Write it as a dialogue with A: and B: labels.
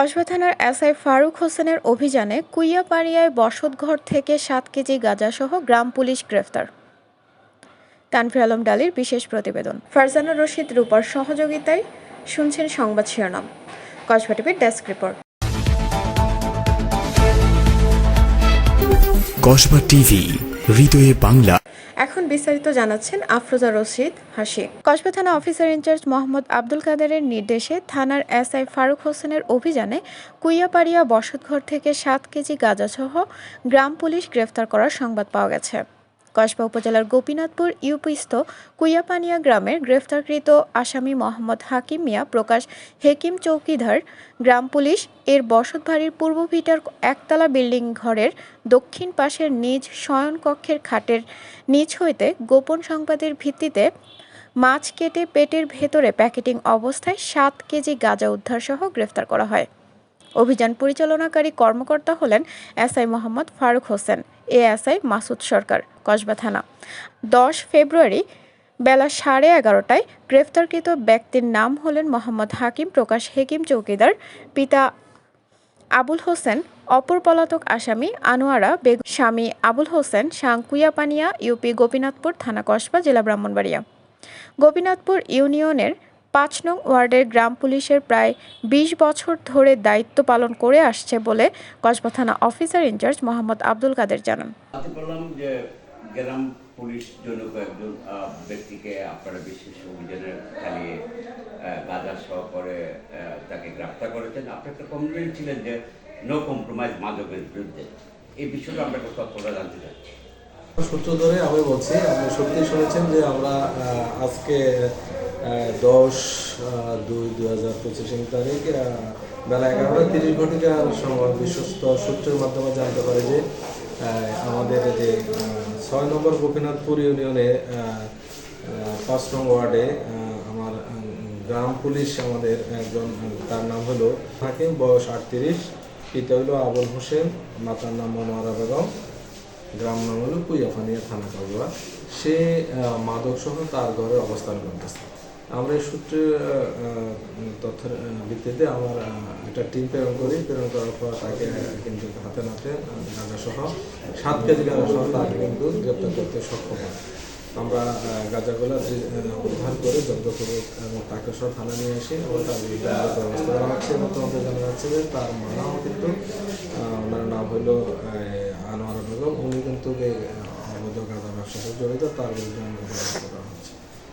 A: কসবা থানার এসআই ফারুক হোসেনের অভিযানে কুইয়াপাড়িয়ায় বসতঘর থেকে সাত কেজি গাঁজাসহ গ্রাম পুলিশ গ্রেফতার। তানভীর আলম ডালির বিশেষ প্রতিবেদন। ফারজানা রশিদ রূপার সহযোগিতায় শুনছেন সংবাদ শিরোনাম। কসবা টিভির ডেস্ক রিপোর্ট।
B: কসবা টিভি, হৃদয়ে বাংলা।
A: বিস্তারিত জানাচ্ছেন আফরোজা রশিদ হাসি। কসবা থানা অফিসার ইনচার্জ মোহাম্মদ আব্দুল কাদেরের নির্দেশে থানার এস আই ফারুক হোসেনের অভিযানে কুইয়াপাড়িয়া বসতঘর থেকে সাত কেজি গাঁজাসহ গ্রাম পুলিশ গ্রেফতার করার সংবাদ পাওয়া গেছে। কসবা উপজেলার গোপীনাথপুর ইউপিস্থ কুইয়াপানিয়া গ্রামের গ্রেফতারকৃত আসামি মোহাম্মদ হাকিম মিয়া প্রকাশ হেকিম চৌকিদার, গ্রাম পুলিশ, এর বসতবাড়ির পূর্ব ভিটার একতলা বিল্ডিং ঘরের দক্ষিণ পাশের নিজ শয়নকক্ষের খাটের নিচ হইতে গোপন সংবাদের ভিত্তিতে মাছ কেটে পেটের ভেতরে প্যাকেটিং অবস্থায় সাত কেজি গাঁজা উদ্ধারসহ গ্রেফতার করা হয়। অভিযান পরিচালনাকারী কর্মকর্তা হলেন এসআই মোহাম্মদ ফারুক হোসেন। এএসআই মাসুদ সরকার, কসবা থানা। দশ ফেব্রুয়ারি বেলা সাড়ে এগারোটায় গ্রেফতারকৃত ব্যক্তির নাম হলেন মোহাম্মদ হাকিম প্রকাশ হেকিম চৌকিদার, পিতা আবুল হোসেন, অপর পলাতক আসামি আনোয়ারা বেগ স্বামী আবুল হোসেন সাংকুয়াপানিয়া ইউপি গোপীনাথপুর থানা কসবা, জেলা ব্রাহ্মণবাড়িয়া। গোপীনাথপুর ইউনিয়নের পাঁচ নং ওয়ার্ডের গ্রাম পুলিশের প্রায় বিশ বছর ধরে দায়িত্ব পালন করে আসছে বলে কসবা থানা officer in charge Mohammad Abdul Kader জানান।
C: গ্রাম পুলিশ জনক একজন আহ, ব্যক্তিকে আপনারা বিশেষ অভিযানের চালিয়ে গাঁজা সহ করে তাকে গ্রেপ্তার করেছেন। একটা কমপ্লেন ছিলেন যে নো কম্প্রোমাইজ মাদকের বিরুদ্ধে। এই বিষয়টা আমরা একটা তথ্যটা জানতে চাচ্ছি।
D: সূত্র ধরে আমি বলছি আপনি সত্যি শুনেছেন যে আমরা আজকে দশ দুই দুই হাজার পঁচিশ তারিখ বেলা এগারোটা তিরিশ ঘটিকার সময় বিশ্বস্ত সূত্রের মাধ্যমে জানতে পারে যে আমাদের যে ছয় নম্বর গোপীনাথপুর ইউনিয়নে পাঁচ নং ওয়ার্ডে আমার গ্রাম পুলিশ আমাদের একজন তার নাম হলো হাকিম বয়স আটত্রিশ পিতা হলো আবুল হোসেন মাতার নাম মনোয়ারা বেগম গ্রাম নাম হলো কুইয়াফানিয়া থানা কাজুয়া সে আহ, মাদক সহ তার ঘরে অবস্থান করতেছে। আমরা এই সূত্রে তথ্যের ভিত্তিতে আমার একটা টিম প্রেরণ করি। প্রেরণ করার পর তাকে কিন্তু হাতে নাতে গাঁজা সহ সাত কেজি গাঁজা সহ তাকে কিন্তু গ্রেপ্তার করতে সক্ষম হয়। আমরা গাঁজাগুলো উদ্ধার করে জব্দ করে এবং তাকে সহ থানা নিয়ে আসি এবং তার ব্যবস্থা করা হচ্ছে এবং তোমাদের জানা যাচ্ছে যে তার মারাও কিন্তু ওনার নাম হলো আনোয়ার বেগম উনি কিন্তু অবৈধ গাঁজা ব্যবসার সাথে জড়িত, তার বিরুদ্ধে ব্যবস্থা করা হচ্ছে।